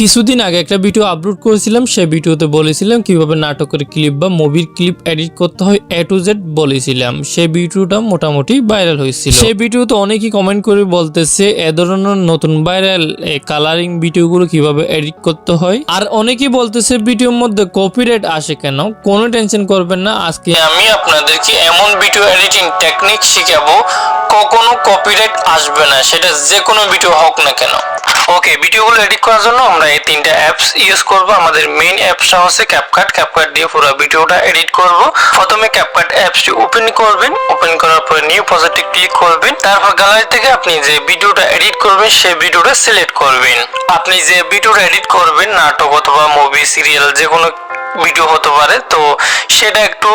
কিছুদিন আগে একটা ভিডিও আপলোড করেছিলাম, সেই ভিডিওতে বলেছিলাম কীভাবে নাটকের ক্লিপ বা মুভির ক্লিপ এডিট করতে হয় এ টু জেড বলেছিলাম। সেই ভিডিওটা মোটামুটি ভাইরাল হয়েছিল। সেই ভিডিওতে অনেকেই কমেন্ট করে বলতেছে, এ ধরনের নতুন ভাইরাল কালারিং ভিডিওগুলো কীভাবে এডিট করতে হয়? আর অনেকেই বলতেছে ভিডিওর মধ্যে কপিরাইট আসে কেন? কোনো টেনশন করবেন না, আজকে আমি আপনাদেরকে এমন ভিডিও এডিটিং টেকনিক শিখাবো, কখনো কপিরাইট আসবে না, সেটা যে কোনো ভিডিও হোক না কেন। ওকে ভিডিওগুলো এডিট করার জন্য আমরা এই তিনটা অ্যাপস ইউজ করব। আমাদের মেইন অ্যাপসটা হচ্ছে ক্যাপকাট ক্যাপকাট দিয়ে পুরো ভিডিওটা এডিট করব। প্রথমে ক্যাপকাট অ্যাপসটি ওপেন করবেন। ওপেন করার পরে নিউ প্রজেক্টে ক্লিক করবেন। তারপর গ্যালারি থেকে আপনি যে ভিডিওটা এডিট করবেন, সেই ভিডিওটা সিলেক্ট করবেন। আপনি যে ভিডিওটা এডিট করবেন, নাটক অথবা মুভি সিরিয়াল যে কোনো ভিডিও হতে পারে, তো সেটা একটু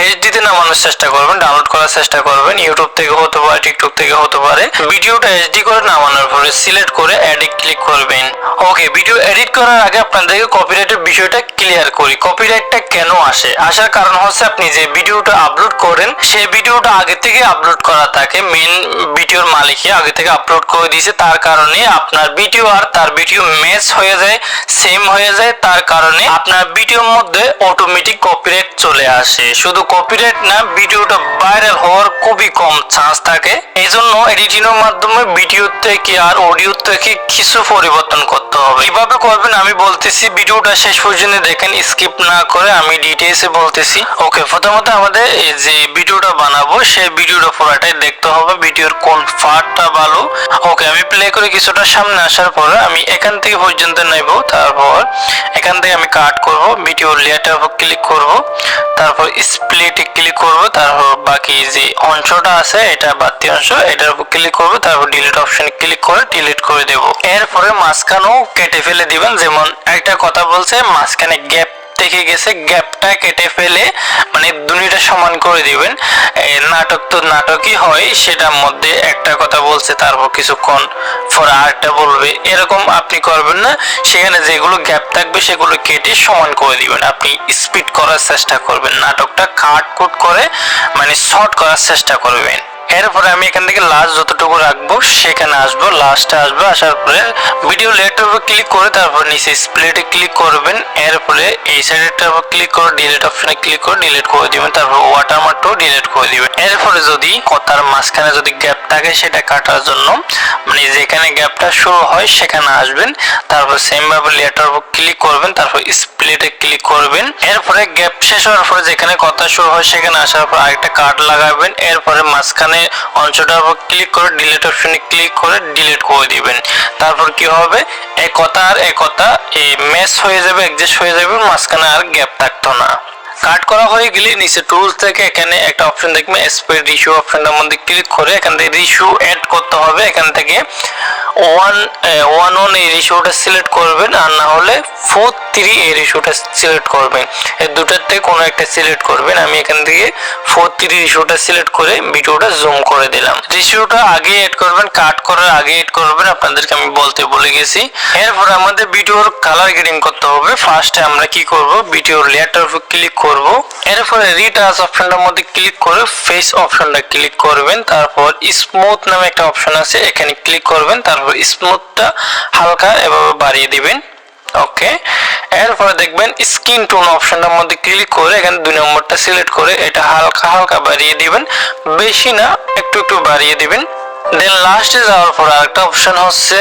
এইচডিতে নামানোর চেষ্টা করবেন ডাউনলোড করার চেষ্টা করবেন ইউটিউব থেকে হতে পারে টিকটক থেকে হতে পারে। ভিডিওটা এইচডি করে নামানোর পরে সিলেক্ট করে এডিট ক্লিক করবেন। ওকে ভিডিও এডিট করার আগে আপনাদেরকে কপিরাইটের বিষয়টা ক্লিয়ার করি। কপিরাইটটা কেন আসে? আসার কারণ হচ্ছে আপনি যে ভিডিওটা আপলোড করেন, সেই ভিডিওটা আগে থেকে আপলোড করা থাকে। মেন ভিডিওর মালিকই আগে থেকে আপলোড করে দিয়েছে, তার কারণে আপনার ভিডিও আর তার ভিডিও ম্যাচ হয়ে যায় সেম হয়ে যায়, তার কারণে আপনার ভিডিওর মধ্যে অটোমেটিক কপিরাইট চলে আসে। শুধু কপিরাইট না, ভিডিওটা ভাইরাল হওয়ার খুবই কম চান্স থাকে। এই জন্য এডিটিং এর মাধ্যমে ভিডিও থেকে আর অডিও থেকে কিছু পরিবর্তন করতে হবে। কীভাবে করবেন আমি বলতেছি, ভিডিওটা শেষ পর্যন্ত দেখেন স্কিপ না করে আমি ডিটেইলসে বলতেছি। ওকে প্রথমত আমাদের যে ভিডিওটা বানাবো, সেই ভিডিওটা পুরাটাই দেখতে হবে, ভিডিওর কোন পার্টটা ভালো। ওকে আমি প্লে করে কিছুটা সামনে আসার পরে আমি এখান থেকে পর্যন্ত নেব। তারপর এখান থেকে আমি কাট করব ভিডিও লেয়ারটার উপর ক্লিক করব, তারপর স্প্লিটে ক্লিক করব, তারপর বাকি যে অংশটা আছে, এটা বাতি অংশ, এটার উপর ক্লিক করব, তারপর ডিলিট অপশনে ক্লিক করে ডিলিট করে দেব। এরপরে মাঝখানেও কেটে ফেলে দিবেন, যেমন একটা কথা বলছে, মাঝখানে গ্যাপ থেকে গেছে, গ্যাপটা কেটে ফেলে মানে দুনিটা সমান করে দিবেন। নাটক তো নাটকই হয়, সেটার মধ্যে একটা কথা বলছে, তারপর কিছুক্ষণ পরে আরেকটা বলবে। এরকম আপনি করবেন না, সেখানে যেগুলো গ্যাপ থাকবে, সেগুলো কেটে সমান করে দিবেন। আপনি স্পিড করার চেষ্টা করবেন, নাটকটা কাট কুট করে মানে শর্ট করার চেষ্টা করবেন। এরপরে আমি এখান থেকে লাস্ট যতটুকু রাখব, সেখানে আসব লাস্টে আসব, আসার পরে ভিডিও লেটার উপর ক্লিক করে তারপর নিচে স্প্লিটে ক্লিক করবেন, এরপরে এই সাইডেরটার উপর ক্লিক করে ডিলিট অপশনে ক্লিক করে ডিলিট করে দিবেন, তারপর ওয়াটারমার্কটাও ডিলিট করে দিবেন। এরপরে যদি কথার মাঝখানে যদি গ্যাপ থাকে, সেটা কাটার জন্য মানে যেখানে গ্যাপটা শুরু হয়, সেখানে আসবেন, তারপর সেম ভাবে লেটার উপর ক্লিক করবেন, তারপর স্প্লিটে ক্লিক করবেন। এরপরে গ্যাপ শেষ হওয়ার পরে যেখানে কথা শুরু হয়, সেখানে আসার পর আরেকটা কাট লাগাবেন, এরপরে মাঝখানে অংশটার উপর ক্লিক করে ডিলিট অপশনে ক্লিক করে ডিলিট করে দিবেন। তারপর কি হবে? একতা আর এক কথা ম্যাচ হয়ে যাবে অ্যাডজাস্ট হয়ে যাবে, মাঝখানে আর গ্যাপ থাকতো না। কাট করা হয়ে গেলে নিচে টুলস থেকে এখানে একটা অপশন দেখবেন স্প্রেড রিস্যু অপশনটার মধ্যে ক্লিক করে এখান থেকে রিস্যু অ্যাড করতে হবে। এখান থেকে ওয়ান ওয়ান ওয়ান এই রিস্যুটা সিলেক্ট করবেন আর না হলে ফোর থ্রি এই রিস্যুটা সিলেক্ট করবেন। এই দুটার থেকে কোনো একটা সিলেক্ট করবেন। আমি এখান থেকে ফোর থ্রি রিস্যুটা সিলেক্ট করে ভিডিওটা জুম করে দিলাম। রিস্যুটা আগে এড করবেন, কাট করার আগে এড করবেন, আপনাদেরকে আমি বলতে বলে গেছি। এরপর আমাদের ভিডিওর কালার গ্রেডিং করতে হবে। ফার্স্টে আমরা কি করব? ভিডিওর লেয়ারটার উপর ক্লিক করব। এরপরে রিটাচ অপশনটার মধ্যে ক্লিক করে ফেস অপশনটা ক্লিক করবেন। তারপর স্মুথ নামে একটা অপশন আছে, এখানে ক্লিক করবেন। তারপর স্মুথটা হালকা এভাবে বাড়িয়ে দিবেন। ওকে এরপরে দেখবেন স্কিন টোন অপশনটার মধ্যে ক্লিক করে এখানে দুই নম্বরটা সিলেক্ট করে এটা হালকা হালকা বাড়িয়ে দিবেন। বেশি না, একটু একটু বাড়িয়ে দিবেন। দেন লাস্টে যাওয়ার পর আরেকটা অপশন হচ্ছে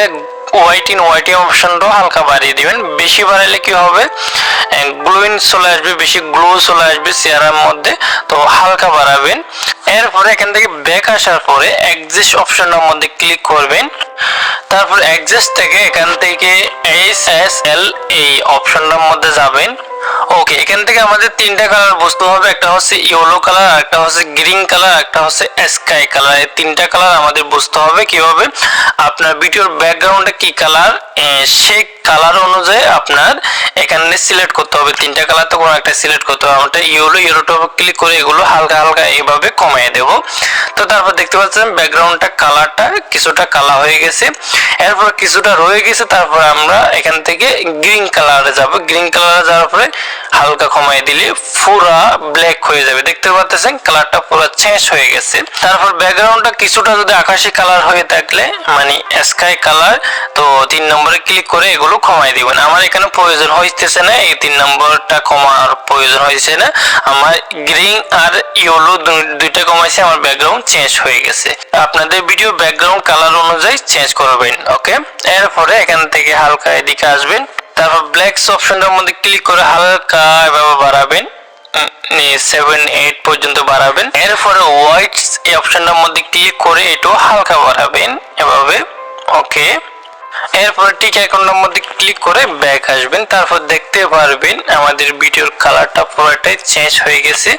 হোয়াইট ইন হোয়াইট অপশনটাও হালকা বাড়িয়ে দিবেন। বেশি বাড়াইলে কি হবে? গ্লোইন চলে আসবে, বেশি গ্লো চলে আসবে চেহারার মধ্যে। তো হালকা বাড়াবেন। এরপরে এখান থেকে ব্যাক আসার পরে অ্যাডজাস্ট অপশনের মধ্যে ক্লিক করবেন। তারপর অ্যাডজাস্ট থেকে এখান থেকে এস এস এল এই অপশনটার মধ্যে যাবেন। ওকে এখান থেকে আমাদের তিনটা কালার বুঝতে হবে। একটা হচ্ছে ইয়েলো কালার একটা হচ্ছে গ্রিন কালার একটা হচ্ছে স্কাই কালার এই তিনটা কালার আমাদের বুঝতে হবে কীভাবে। আপনার ভিডিওর ব্যাকগ্রাউন্ডে কি কালার সেই কালার অনুযায়ী আপনার এখানে সিলেক্ট করতে হবে। তিনটা কালার তো কোনো একটা সিলেক্ট করতে হবে। আমরা ইয়েলো ইয়েলোটা ক্লিক করে এগুলো হালকা হালকা এইভাবে কমিয়ে দেব। তো তারপর দেখতে পাচ্ছেন ব্যাকগ্রাউন্ডটা কালারটা কিছুটা কালা হয়ে গেছে। এরপর কিছুটা রয়ে গেছে, তারপর আমরা এখান থেকে গ্রিন কালারে যাব। গ্রিন কালারে যাওয়ার পরে হালকা কমাই দিলে পুরা ব্ল্যাক হয়ে যাবে। দেখতে পাচ্ছেন কালারটা পুরো চেঞ্জ হয়ে গেছে। তারপর ব্যাকগ্রাউন্ডটা কিছুটা যদি আকাশি কালার হয়ে থাকলে মানে স্কাই কালার তো তিন নম্বরে ক্লিক করে এগুলো কমাই দিবেন। আমার এখানে প্রয়োজন হইতেছে না, এই তিন নম্বরটা কমার প্রয়োজন হয়েছে না। আমার গ্রিন আর ইয়েলো দুইটা কমাইছে, আমার ব্যাকগ্রাউন্ড চেঞ্জ হয়ে গেছে। আপনাদের ভিডিও ব্যাকগ্রাউন্ড কালার অনুযায়ী চেঞ্জ করবেন ওকে এরপরে এখান থেকে হালকা এদিকে আসবেন। তারপর ব্ল্যাকস অপশনটার মধ্যে ক্লিক করে হালকা এভাবে বাড়াবেন। সেভেন এইট পর্যন্ত বাড়াবেন। এরপরে হোয়াইট এই অপশনটার মধ্যে ক্লিক করে এটাও হালকা বাড়াবেন এভাবে। ওকে এরপর ঠিক অ্যাকাউন্টের মধ্যে ক্লিক করে ব্যাক আসবেন। তারপর দেখতে পারবেন আমাদের ভিডিওর কালারটা পুরোটাই চেঞ্জ হয়ে গেছে।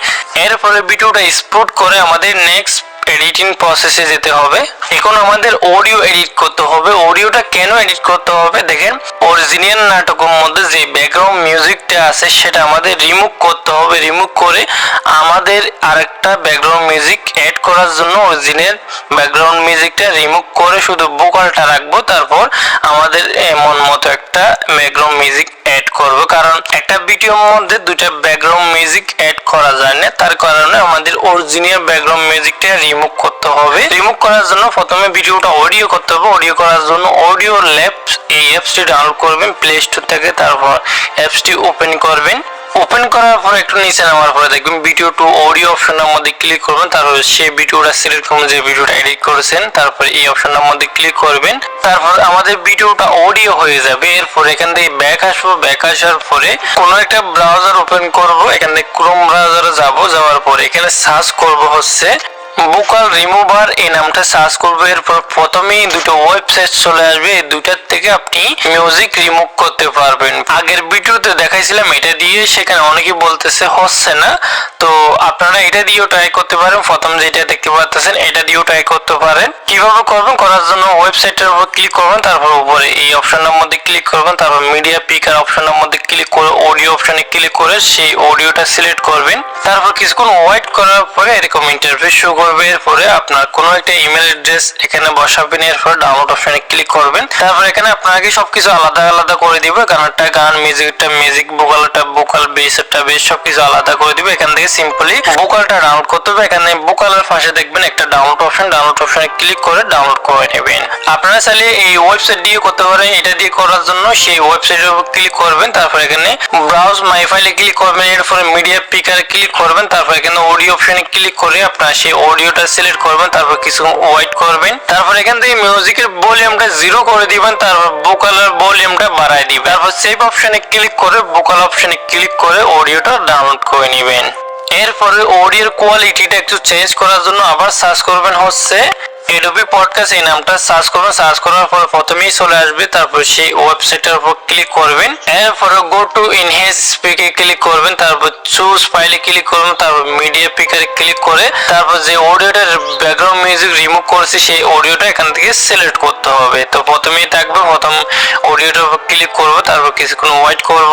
এরপরে ভিডিওটা স্পোর্ট করে আমাদের নেক্সট এডিটিং প্রসেসে যেতে হবে। এখন আমাদের অডিও এডিট করতে হবে। অডিওটা কেন এডিট করতে হবে? দেখেন অরিজিনাল নাটকের মধ্যে যে ব্যাকগ্রাউন্ড মিউজিকটা আছে, সেটা আমাদের রিমুভ করতে হবে। রিমুভ করে আমাদের আরেকটা ব্যাকগ্রাউন্ড মিউজিক অ্যাড করার জন্য অরিজিনাল ব্যাকগ্রাউন্ড মিউজিকটা রিমুভ করে শুধু ভোকালটা রাখব। তারপর আমাদের মন মতো একটা ব্যাকগ্রাউন্ড মিউজিক অ্যাড করব। কারণ একটা ভিডিওর মধ্যে দুইটা ব্যাকগ্রাউন্ড মিউজিক অ্যাড করা যায় না। তার কারণে আমাদের অরিজিনাল ব্যাকগ্রাউন্ড মিউজিকটা রিমুভ করতে হবে। রিমুভ করার জন্য প্রথমে ভিডিওটা অডিও করতে হবে। অডিও করার জন্য অডিও ল্যাব এই অ্যাপসটি ডাউনলোড করবেন। প্লে স্টোর থেকে তারপর অ্যাপসটি ওপেন করবেন। ওপেন করার পর একটু নিচে নামার পরে দেখবেন ভিডিও টু অডিও অপশনের মধ্যে ক্লিক করবেন, তারপর সেই ভিডিওটা সিলেক্ট করবেন যে ভিডিওটা এডিট করেছেন, তারপর এই অপশনের মধ্যে ক্লিক করবেন, তারপর আমাদের ভিডিওটা অডিও হয়ে যাবে, এরপর এখান থেকে ব্যাক আসব ব্যাক আসার পরে কোনো একটা ব্রাউজার ওপেন করব, এখান থেকে ক্রোম ব্রাউজারে যাব, যাওয়ার পরে এখানে সার্চ করব হচ্ছে বুকাল রিমুভার এই নামটা সার্চ করবে। এরপর প্রথমেই দুটো ওয়েবসাইট চলে আসবে। এই দুটার থেকে আপনি মিউজিক রিমুভ করতে পারবেন। আগের ভিডিওতে দেখাইছিলাম, এটা দিয়ে সেখানে অনেকেই বলতেছে, হচ্ছে না। তো আপনারা এটা দিয়েও ট্রাই করতে পারেন। প্রথম যেটা দেখতে পাচ্ছেন, এটা দিয়েও ট্রাই করতে পারেন। কীভাবে করবেন? করার জন্য ওয়েবসাইটের উপর ক্লিক করবেন, তারপর উপরে এই অপশনের মধ্যে ক্লিক করবেন, তারপর মিডিয়া পিকার অপশনের মধ্যে ক্লিক করে অডিও অপশনে ক্লিক করে সেই অডিওটা সিলেক্ট করবেন। তারপর কিছুক্ষণ ওয়েট করার পরে এরকম ইন্টারফেস শো করবে। এরপরে আপনার কোনো একটা ইমেল অ্যাড্রেস এখানে বসাবেন, এরপর ডাউনলোড অপশনে ক্লিক করবেন। তারপর এখানে আপনাকে সবকিছু আলাদা আলাদা করে দিবে। গানটা গান মিউজিকটা মিউজিক ভোকালটা ভোকাল বেসটা বেস সবকিছু আলাদা করে দিবে। এখান থেকে সিম্পলি ভোকালটা ডাউনলোড করতে হবে। এখানে ভোকালের পাশে দেখবেন একটা ডাউনলোড অপশন ডাউনলোড অপশনে ক্লিক করে ডাউনলোড করে নেবেন। আপনারা চাইলে এই ওয়েবসাইট দিয়ে করতে পারেন। এটা দিয়ে করার জন্য সেই ওয়েবসাইটের উপর ক্লিক করবেন। তারপর এখানে ব্রাউজ মাই ফাইলে ক্লিক করবেন। এরপরে মিডিয়া পিকারে ক্লিক করবেন। তারপর এখানে অডিও অপশনে ক্লিক করে আপনারা সেই অডিওটা সিলেক্ট করবেন। তারপর কিছু ওয়েট করবেন। তারপর এখান থেকে মিউজিকের ভলিউমটা জিরো করে দিবেন। তারপর ভোকালের ভলিউমটা বাড়ায় দিবেন। তারপর সেভ অপশনে ক্লিক করে ভোকাল অপশনে ক্লিক করে অডিওটা ডাউনলোড করে নেবেন। এরপরে অডিওর কোয়ালিটিটা একটু চেঞ্জ করার জন্য আবার সার্চ করবেন হচ্ছে এডোবি পডকাস্ট এই নামটা সার্চ করবেন সার্চ করার পর প্রথমেই চলে আসবে, তারপর সেই ওয়েবসাইটের উপর ক্লিক করবেন। এরপরে গো টু ইনহেন্স স্পিকে ক্লিক করবেন, তারপর চুজ ফাইলে ক্লিক করবেন তারপর মিডিয়া পিকারে ক্লিক করে, তারপর যে অডিওটার ব্যাকগ্রাউন্ড মিউজিক রিমুভ করেছে, সেই অডিওটা এখান থেকে সিলেক্ট করতে হবে। তো প্রথমেই থাকবে প্রথম অডিওটার উপর ক্লিক করব, তারপর কিছুক্ষণ ওয়েট করব।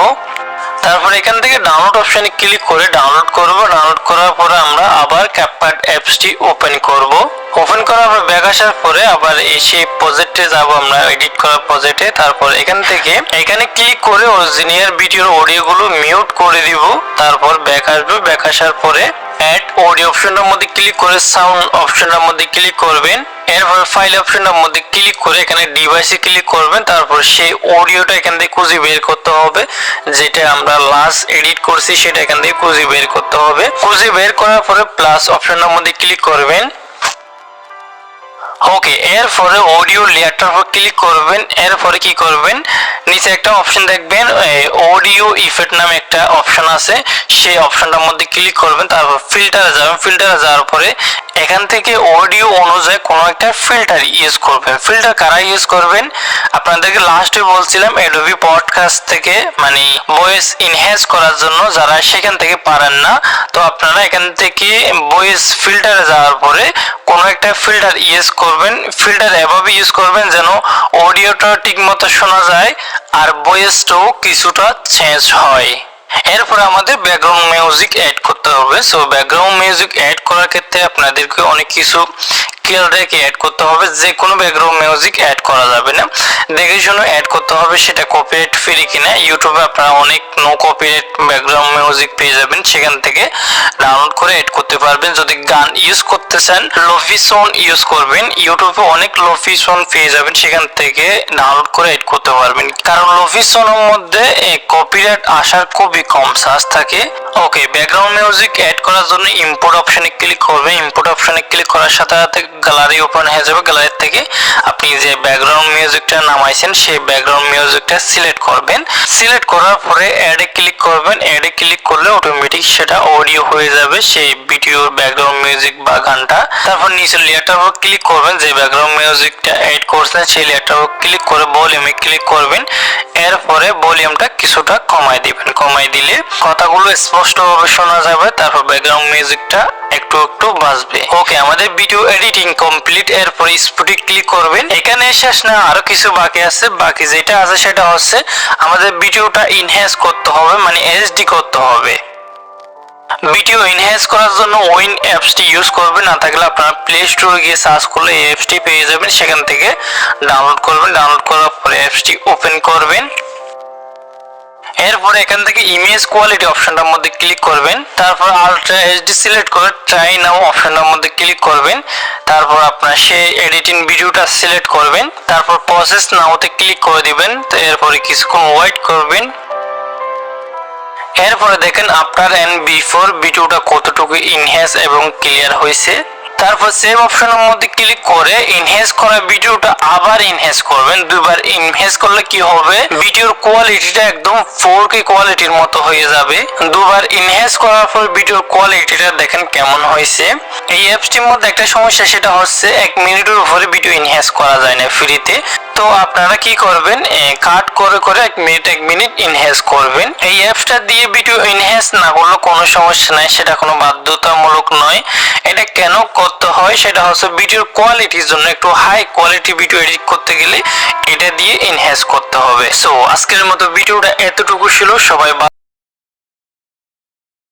তারপর এখান থেকে ডাউনলোড অপশনে ক্লিক করে ডাউনলোড করব। ডাউনলোড করার পরে আমরা আবার ক্যাপকাট অ্যাপসটি ওপেন করব। ওপেন করার পর ব্যাক আসার পরে আবার এসে প্রজেক্টে যাব আমরা এডিট করার প্রজেক্টে তারপর এখান থেকে এখানে ক্লিক করে অরিজিনাল ভিডিওর অডিওগুলো মিউট করে দিব। তারপর ব্যাক আসবে। ব্যাক আসার পরে অ্যাড অডিও অপশনের মধ্যে ক্লিক করে সাউন্ড অপশনের মধ্যে ক্লিক করবেন। এরপর ফাইল অপশনের মধ্যে ক্লিক করে এখানে ডিভাইসে ক্লিক করবেন। তারপর সেই অডিওটা এখান থেকে খুঁজে বের করতে হবে। যেটা আমরা লাস্ট এডিট করছি, সেটা এখান থেকে খুঁজে বের করতে হবে। খুঁজে বের করার পরে প্লাস অপশনের মধ্যে ক্লিক করবেন। ওকে এরপরে অডিও লেয়ারটার উপর ক্লিক করবেন, এরপরে কি করবেন? নিচে একটা অপশন দেখবেন অডিও ইফেক্ট নামে একটা অপশন আছে। সেই অপশনটার মধ্যে ক্লিক করবেন, তারপর ফিল্টারে যাবেন। ফিল্টারে যাওয়ার পরে এখান থেকে অডিও অনুযায়ী কোনো একটা ফিল্টার ইউজ করবেন। ফিল্টার কারা ইউজ করবেন? আপনাদেরকে লাস্টে বলছিলাম এডোবি পডকাস্ট থেকে মানে ভয়েস ইনহ্যান্স করার জন্য যারা সেখান থেকে পারেন না, তো আপনারা এখান থেকে ভয়েস ফিল্টারে যাওয়ার পরে কোনো একটা ফিল্টার ইউজ করবেন। ফিল্টার এভাবে ইউজ করবেন যেন অডিওটা ঠিকমতো শোনা যায় আর ভয়েসটাও কিছুটা চেঞ্জ হয়। এরপর আমাদের ব্যাকগ্রাউন্ড মিউজিক অ্যাড করতে হবে। সো ব্যাকগ্রাউন্ড মিউজিক অ্যাড করার ক্ষেত্রে আপনাদেরকে অনেক কিছু খেয়াল রেখে অ্যাড করতে হবে যে কোনো ব্যাকগ্রাউন্ড মিউজিক অ্যাড করা যাবে না। দেখে শুনে অ্যাড করতে হবে, সেটা কপিরাইট ফ্রি কিনা। ইউটিউবে আপনারা অনেক নো কপিরাইট ব্যাকগ্রাউন্ড মিউজিক পেয়ে যাবেন, সেখান থেকে ডাউনলোড করে অ্যাড করতে পারবেন। যদি গান ইউজ করতে চান লোফি সং ইউজ করবেন। ইউটিউবে অনেক লোফি সং পেয়ে যাবেন, সেখান থেকে ডাউনলোড করে অ্যাড করতে পারবেন। কারণ লোফি সনের মধ্যে কপিরাইট আসার খুবই কম চান্স থাকে। ওকে ব্যাকগ্রাউন্ড মিউজিক অ্যাড করার জন্য ইম্পোর্ট অপশনে ক্লিক করবেন। ইম্পোর্ট অপশনে ক্লিক করার সাথে সাথে গ্যালারি ওপেন হয়ে যাবে গ্যালারি থেকে। আপনি মিউজিকটা নামাইছেন সেই ব্যাকগ্রাউন্ড মিউজিকটা সিলেক্ট করবেন। সিলেক্ট করার পরে অ্যাডে ক্লিক করবেন। অ্যাডে ক্লিক করলে অটোমেটিক সেটা অডিও হয়ে যাবে, সেই ভিডিওর ব্যাকগ্রাউন্ড মিউজিক বা গানটা তারপর নিচে লেয়ারটার উপর ক্লিক করবেন, যে ব্যাকগ্রাউন্ড মিউজিকটা অ্যাড করছেন, সেই লেয়ারটার উপর ক্লিক করে ভলিউমে ক্লিক করবেন। এরপরে ভলিউমটা কিছুটা কমাই দিবেন। কমাই দিলে কথাগুলো স্পষ্টভাবে শোনা যাবে, তারপর ব্যাকগ্রাউন্ড মিউজিকটা একটু একটু বাজবে। ওকে আমাদের ভিডিও এডিটিং কমপ্লিট এরপরে স্পুটে ক্লিক করবেন। এখানে শেষ না, আরও কিছু বাকি আছে, বাকি যেটা আছে সেটা হচ্ছে আমাদের ভিডিওটা ইনহ্যান্স করতে হবে মানে এইচডি করতে হবে। ভিডিও এনহ্যান্স করার জন্য ওইন অ্যাপসটি ইউজ করবেন, না থাকলে আপনারা প্লে স্টোরে গিয়ে সার্চ করলে এই অ্যাপসটি পেয়ে যাবেন, সেখান থেকে ডাউনলোড করবেন ডাউনলোড করার পরে অ্যাপসটি ওপেন করবেন। এরপরে এখান থেকে ইমেজ কোয়ালিটি অপশনটার মধ্যে ক্লিক করবেন। তারপর আলট্রা এইচডি সিলেক্ট করে ট্রাই নাও অপশনটার মধ্যে ক্লিক করবেন। তারপর আপনার সেই এডিটিং ভিডিওটা সিলেক্ট করবেন। তারপর প্রসেস নাওতে ক্লিক করে দিবেন। তো এরপরে কিছুক্ষণ ওয়েট করবেন। এরপরে দেখেন আফটার অ্যান্ড বিফোর ভিডিওটা কতটুকু ইনহ্যান্স এবং ক্লিয়ার হয়েছে। তারপর সেভ অপশনের মধ্যে ক্লিক করে ইনহ্যান্স করা ভিডিওটা আবার ইনহ্যান্স করবেন। দুবার ইনহ্যান্স করলে কি হবে? ভিডিওর কোয়ালিটিটা একদম ফোর কে কোয়ালিটির মতো হয়ে যাবে। দুবার ইনহ্যান্স করার পর ভিডিওর কোয়ালিটিটা দেখেন কেমন হয়েছে। এই অ্যাপসটির মধ্যে একটা সমস্যা, সেটা হচ্ছে এক মিনিটের উপরে ভিডিও ইনহ্যান্স করা যায় না ফ্রিতে তো আপনারা কি করবেন? কাট করে করে এক মিনিট এক মিনিট ইনহ্যান্স করবেন। এই অ্যাপসটা দিয়ে ভিডিও ইনহ্যান্স না করলে কোনো সমস্যা নাই, সেটা কোনো বাধ্যতামূলক নয়। এটা কেন করতে হয়? সেটা হচ্ছে ভিডিওর কোয়ালিটির জন্য একটু হাই কোয়ালিটি ভিডিও এডিট করতে গেলে এটা দিয়ে ইনহ্যান্স করতে হবে। সো আজকের মতো ভিডিওটা এতটুকু ছিল। সবাই